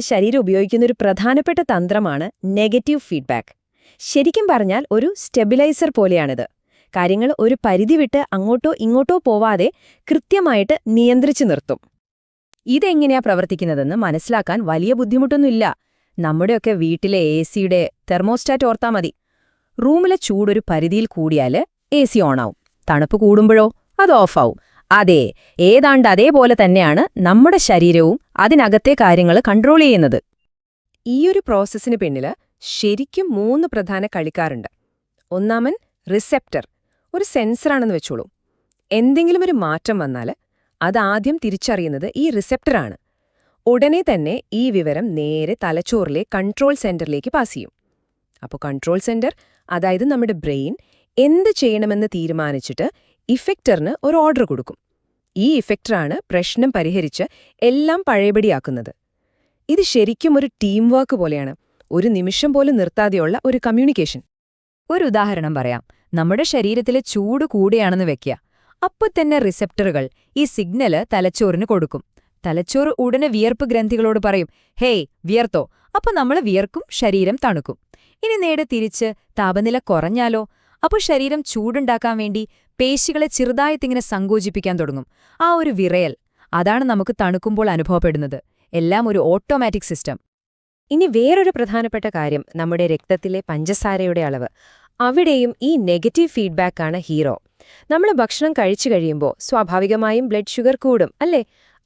ശരീരം ഉപയോഗിക്കുന്ന ഒരു പ്രധാനപ്പെട്ട തന്ത്രമാണ് നെഗറ്റീവ് ഫീഡ്ബാക്ക് ശരിക്കും പറഞ്ഞാൽ ഒരു സ്റ്റെബിലൈസർ പോലെയാണിത്. കാര്യങ്ങൾ ഒരു പരിധി വിട്ട് അങ്ങോട്ടോ ഇങ്ങോട്ടോ പോവാതെ കൃത്യമായിട്ട് നിയന്ത്രിച്ചു നിർത്തും. ഇതെങ്ങനെയാ പ്രവർത്തിക്കുന്നതെന്ന് മനസ്സിലാക്കാൻ വലിയ ബുദ്ധിമുട്ടൊന്നുമില്ല. നമ്മുടെയൊക്കെ വീട്ടിലെ എ സിയുടെ തെർമോസ്റ്റാറ്റ് ഓർത്താ മതി. റൂമിലെ ചൂടൊരു പരിധിയിൽ കൂടിയാൽ എ സി ഓണാവും തണുപ്പ് കൂടുമ്പോഴോ അത് ഓഫാവും അതെ ഏതാണ്ട് അതേപോലെ തന്നെയാണ് നമ്മുടെ ശരീരവും അതിനകത്തെ കാര്യങ്ങൾ കൺട്രോൾ ചെയ്യുന്നത്. ഈയൊരു പ്രോസസ്സിന് പിന്നിൽ ശരിക്കും മൂന്ന് പ്രധാന കളിക്കാരുണ്ട്. ഒന്നാമൻ റിസെപ്റ്റർ ഒരു സെൻസറാണെന്ന് വെച്ചോളൂ. എന്തെങ്കിലും ഒരു മാറ്റം വന്നാൽ അതാദ്യം തിരിച്ചറിയുന്നത് ഈ റിസെപ്റ്ററാണ് ഉടനെ തന്നെ ഈ വിവരം നേരെ തലച്ചോറിലെ കൺട്രോൾ സെന്ററിലേക്ക് പാസ് ചെയ്യും. അപ്പോൾ കൺട്രോൾ സെന്റർ അതായത് നമ്മുടെ ബ്രെയിൻ എന്ത് ചെയ്യണമെന്ന് തീരുമാനിച്ചിട്ട് ഇഫക്റ്ററിന് ഒരു ഓർഡർ കൊടുക്കും. ഈ ഇഫക്റ്ററാണ് പ്രശ്നം പരിഹരിച്ച് എല്ലാം പഴയപടിയാക്കുന്നത്. ഇത് ശരിക്കും ഒരു ടീം വർക്ക് പോലെയാണ്. ഒരു നിമിഷം പോലും നിർത്താതെയുള്ള ഒരു കമ്മ്യൂണിക്കേഷൻ. ഒരു ഉദാഹരണം പറയാം. നമ്മുടെ ശരീരത്തിലെ ചൂട് കൂടിയാണെന്ന് വെക്കുക. അപ്പൊ തന്നെ റിസെപ്റ്ററുകൾ ഈ സിഗ്നൽ തലച്ചോറിന് കൊടുക്കും. തലച്ചോറ് ഉടനെ വിയർപ്പ് ഗ്രന്ഥികളോട് പറയും ഹേയ് വിയർത്തോ. അപ്പൊ നമ്മൾ വിയർക്കും ശരീരം തണുക്കും. ഇനി നേരെ തിരിച്ച് താപനില കുറഞ്ഞാലോ? അപ്പൊ ശരീരം ചൂടുണ്ടാക്കാൻ വേണ്ടി പേശികളെ ചെറുതായിത്തിങ്ങനെ സങ്കോചിപ്പിക്കാൻ തുടങ്ങും. ആ ഒരു വിറയൽ അതാണ് നമുക്ക് തണുക്കുമ്പോൾ അനുഭവപ്പെടുന്നത്. എല്ലാം ഒരു ഓട്ടോമാറ്റിക് സിസ്റ്റം. ഇനി വേറൊരു പ്രധാനപ്പെട്ട കാര്യം നമ്മുടെ രക്തത്തിലെ പഞ്ചസാരയുടെ അളവ്. അവിടെയും ഈ നെഗറ്റീവ് ഫീഡ്ബാക്കാണ് ഹീറോ. നമ്മൾ ഭക്ഷണം കഴിച്ചു കഴിയുമ്പോൾ സ്വാഭാവികമായും ബ്ലഡ് ഷുഗർ കൂടും അല്ലേ?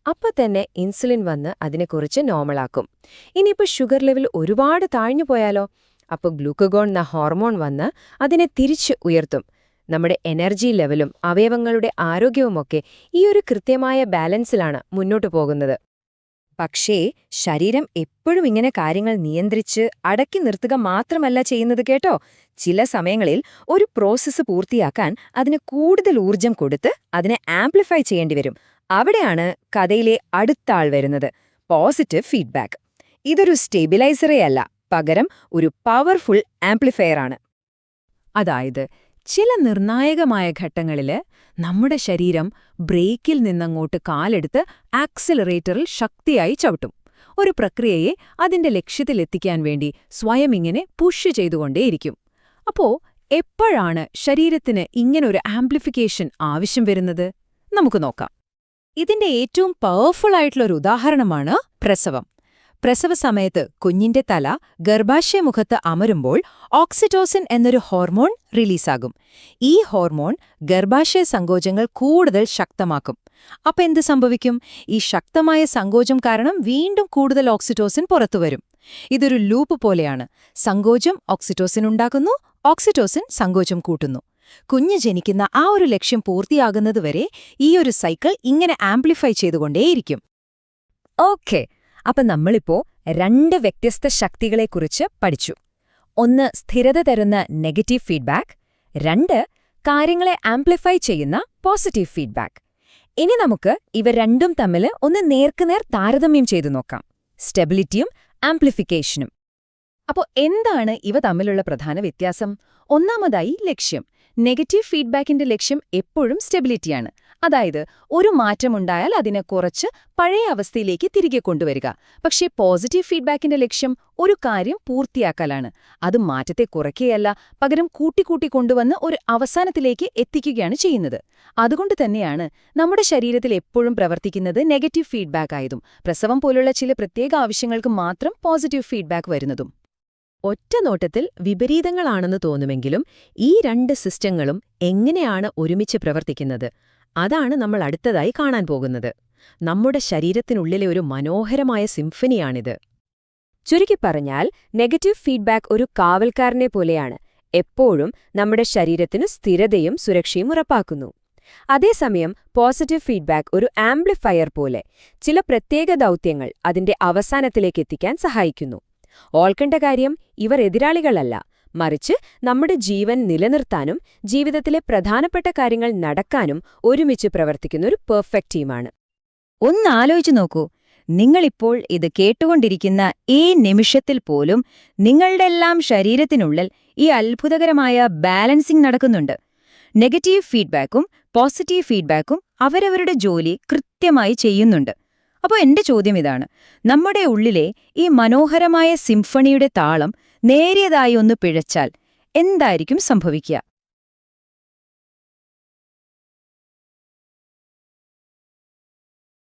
അപ്പൊ തന്നെ ഇൻസുലിൻ വന്ന് അതിനെക്കുറിച്ച് നോർമലാക്കും. ഇനിയിപ്പോൾ ഷുഗർ ലെവൽ ഒരുപാട് താഴ്ന്നു പോയാലോ? അപ്പോൾ ഗ്ലൂക്കഗോൺ എന്ന ഹോർമോൺ വന്ന് അതിനെ തിരിച്ച് ഉയർത്തും. നമ്മുടെ എനർജി ലെവലും അവയവങ്ങളുടെ ആരോഗ്യവുമൊക്കെ ഈ ഒരു കൃത്യമായ ബാലൻസിലാണ് മുന്നോട്ട് പോകുന്നത്. പക്ഷേ ശരീരം എപ്പോഴും ഇങ്ങനെ കാര്യങ്ങൾ നിയന്ത്രിച്ച് അടക്കി നിർത്തുക മാത്രമല്ല ചെയ്യുന്നത് കേട്ടോ. ചില സമയങ്ങളിൽ ഒരു പ്രോസസ്സ് പൂർത്തിയാക്കാൻ അതിന് കൂടുതൽ ഊർജം കൊടുത്ത് അതിനെ ആംപ്ലിഫൈ ചെയ്യേണ്ടി വരും. അവിടെയാണ് കഥയിലെ അടുത്ത ആൾ വരുന്നത്. പോസിറ്റീവ് ഫീഡ്ബാക്ക് ഇതൊരു സ്റ്റെബിലൈസറേ അല്ല. പകരം ഒരു പവർഫുൾ ആംപ്ലിഫയറാണ് അതായത് ചില നിർണായകമായ ഘട്ടങ്ങളിൽ നമ്മുടെ ശരീരം ബ്രേക്കിൽ നിന്നങ്ങോട്ട് കാലെടുത്ത് ആക്സിലറേറ്ററിൽ ശക്തിയായി ചവിട്ടും. ഒരു പ്രക്രിയയെ അതിന്റെ ലക്ഷ്യത്തിലെത്തിക്കാൻ വേണ്ടി സ്വയം ഇങ്ങനെ പുഷ് ചെയ്തുകൊണ്ടേയിരിക്കും. അപ്പോ എപ്പോഴാണ് ശരീരത്തിന് ഇങ്ങനൊരു ആംപ്ലിഫിക്കേഷൻ ആവശ്യം വരുന്നത്? നമുക്ക് നോക്കാം. ഇതിന്റെ ഏറ്റവും പവർഫുൾ ആയിട്ടുള്ള ഒരു ഉദാഹരണമാണ് പ്രസവം. പ്രസവ സമയത്ത് കുഞ്ഞിന്റെ തല ഗർഭാശയമുഖത്ത് അമരുമ്പോൾ ഓക്സിറ്റോസിൻ എന്നൊരു ഹോർമോൺ റിലീസാകും. ഈ ഹോർമോൺ ഗർഭാശയ സങ്കോചങ്ങൾ കൂടുതൽ ശക്തമാക്കും. അപ്പൊ എന്ത് സംഭവിക്കും? ഈ ശക്തമായ സങ്കോചം കാരണം വീണ്ടും കൂടുതൽ ഓക്സിറ്റോസിൻ പുറത്തുവരും. ഇതൊരു ലൂപ്പ് പോലെയാണ്. സങ്കോചം ഓക്സിറ്റോസിൻ ഉണ്ടാക്കുന്നു ഓക്സിറ്റോസിൻ സങ്കോചം കൂട്ടുന്നു. കുഞ്ഞ് ജനിക്കുന്ന ആ ഒരു ലക്ഷ്യം പൂർത്തിയാകുന്നതുവരെ ഈ ഒരു സൈക്കിൾ ഇങ്ങനെ ആംപ്ലിഫൈ ചെയ്തുകൊണ്ടേയിരിക്കും. ഓക്കെ. അപ്പൊ നമ്മളിപ്പോ രണ്ട് വ്യത്യസ്ത ശക്തികളെക്കുറിച്ച് പഠിച്ചു. ഒന്ന് സ്ഥിരത തരുന്ന നെഗറ്റീവ് ഫീഡ്ബാക്ക് രണ്ട് കാര്യങ്ങളെ ആംപ്ലിഫൈ ചെയ്യുന്ന പോസിറ്റീവ് ഫീഡ്ബാക്ക്. ഇനി നമുക്ക് ഇവ രണ്ടും തമ്മിൽ ഒന്ന് നേർക്കുനേർ താരതമ്യം ചെയ്തു നോക്കാം. സ്റ്റെബിലിറ്റിയും ആംപ്ലിഫിക്കേഷനും. അപ്പോൾ എന്താണ് ഇവ തമ്മിലുള്ള പ്രധാന വ്യത്യാസം? ഒന്നാമതായി ലക്ഷ്യം. നെഗറ്റീവ് ഫീഡ്ബാക്കിന്റെ ലക്ഷ്യം എപ്പോഴും സ്റ്റെബിലിറ്റിയാണ്. അതായത് ഒരു മാറ്റമുണ്ടായാൽ അതിനെ കുറച്ച് പഴയ അവസ്ഥയിലേക്ക് തിരികെ കൊണ്ടുവരിക. പക്ഷേ പോസിറ്റീവ് ഫീഡ്ബാക്കിന്റെ ലക്ഷ്യം ഒരു കാര്യം പൂർത്തിയാക്കലാണ്. അത് മാറ്റത്തെ കുറയ്ക്കുകയല്ല പകരം കൂട്ടിക്കൂട്ടി കൊണ്ടുവന്ന് ഒരു അവസാനത്തിലേക്ക് എത്തിക്കുകയാണ് ചെയ്യുന്നത്. അതുകൊണ്ട് തന്നെയാണ് നമ്മുടെ ശരീരത്തിൽ എപ്പോഴും പ്രവർത്തിക്കുന്നത് നെഗറ്റീവ് ഫീഡ്ബാക്ക് ആയതും. പ്രസവം പോലുള്ള ചില പ്രത്യേക ആവശ്യങ്ങൾക്ക് മാത്രം പോസിറ്റീവ് ഫീഡ്ബാക്ക് വരുന്നതും. ഒറ്റ നോട്ടത്തിൽ വിപരീതങ്ങളാണെന്ന് തോന്നുമെങ്കിലും ഈ രണ്ട് സിസ്റ്റങ്ങളും എങ്ങനെയാണ് ഒരുമിച്ച് പ്രവർത്തിക്കുന്നത്? അതാണ് നമ്മൾ അടുത്തതായി കാണാൻ പോകുന്നത്. നമ്മുടെ ശരീരത്തിനുള്ളിലെ ഒരു മനോഹരമായ സിംഫനിയാണിത് ചുരുക്കി പറഞ്ഞാൽ നെഗറ്റീവ് ഫീഡ്ബാക്ക് ഒരു കാവൽക്കാരനെ പോലെയാണ്. എപ്പോഴും നമ്മുടെ ശരീരത്തിന് സ്ഥിരതയും സുരക്ഷയും ഉറപ്പാക്കുന്നു. അതേസമയം പോസിറ്റീവ് ഫീഡ്ബാക്ക് ഒരു ആംപ്ലിഫയർ പോലെ ചില പ്രത്യേക ദൗത്യങ്ങൾ അതിന്റെ അവസാനത്തിലേക്ക് എത്തിക്കാൻ സഹായിക്കുന്നു. ഓൾക്കണ്ട കാര്യം ഇവർ എതിരാളികളല്ല. മറിച്ച് നമ്മുടെ ജീവൻ നിലനിർത്താനും ജീവിതത്തിലെ പ്രധാനപ്പെട്ട കാര്യങ്ങൾ നടക്കാനും ഒരുമിച്ച് പ്രവർത്തിക്കുന്ന ഒരു പെർഫെക്റ്റ് ടീമാണ്. ഒന്നാലോചിച്ചു നോക്കൂ. നിങ്ങളിപ്പോൾ ഇത് കേട്ടുകൊണ്ടിരിക്കുന്ന ഈ നിമിഷത്തിൽ പോലും നിങ്ങളുടെ എല്ലാം ശരീരത്തിനുള്ളിൽ ഈ അത്ഭുതകരമായ ബാലൻസിംഗ് നടക്കുന്നുണ്ട്. നെഗറ്റീവ് ഫീഡ്ബാക്കും പോസിറ്റീവ് ഫീഡ്ബാക്കും അവരവരുടെ ജോലി കൃത്യമായി ചെയ്യുന്നുണ്ട്. അപ്പോൾ എന്റെ ചോദ്യം ഇതാണ്. നമ്മുടെ ഉള്ളിലെ ഈ മനോഹരമായ സിംഫണിയുടെ താളം നേരിയതായി ഒന്ന് പിഴച്ചാൽ എന്തായിരിക്കും സംഭവിക്കുക?